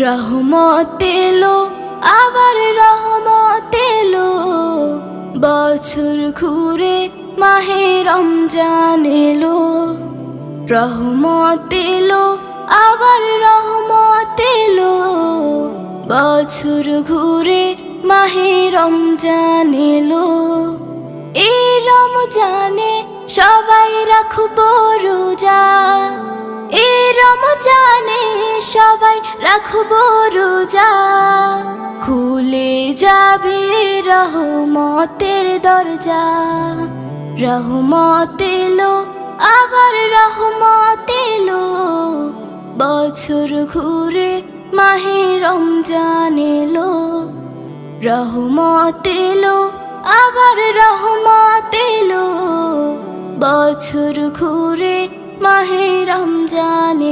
রহমত এলো, আবার রহমত এলো। বছর ঘুরে মাহে রমজান এলো। রহমত এলো, আবার রহমত এলো। বছর ঘুরে মাহে রমজান এলো। এই রমজানে সবাই রাখব রোজা। রাখব রোজা। খুলে যাবে রহমতের দরজা। রহমত আবার রহমত বছর ঘুরে মাহে রমজান এলো। রহমত আবার রহমত বছর ঘুরে মাহে রমজান